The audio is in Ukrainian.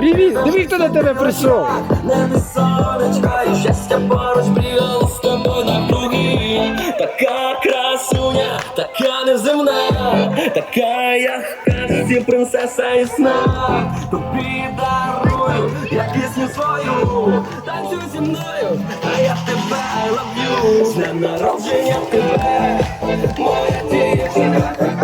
Диви, диви, хто до тебе прийшов. Небо сонечко і щастя поруч бігало з тобою навкруги Така красуня, така неземна, така як в принцеса і сна. Тобі дарую, я пісню свою, танцюй зі мною, а я тебе I love you. З днем народження тебе, моя дівчинка,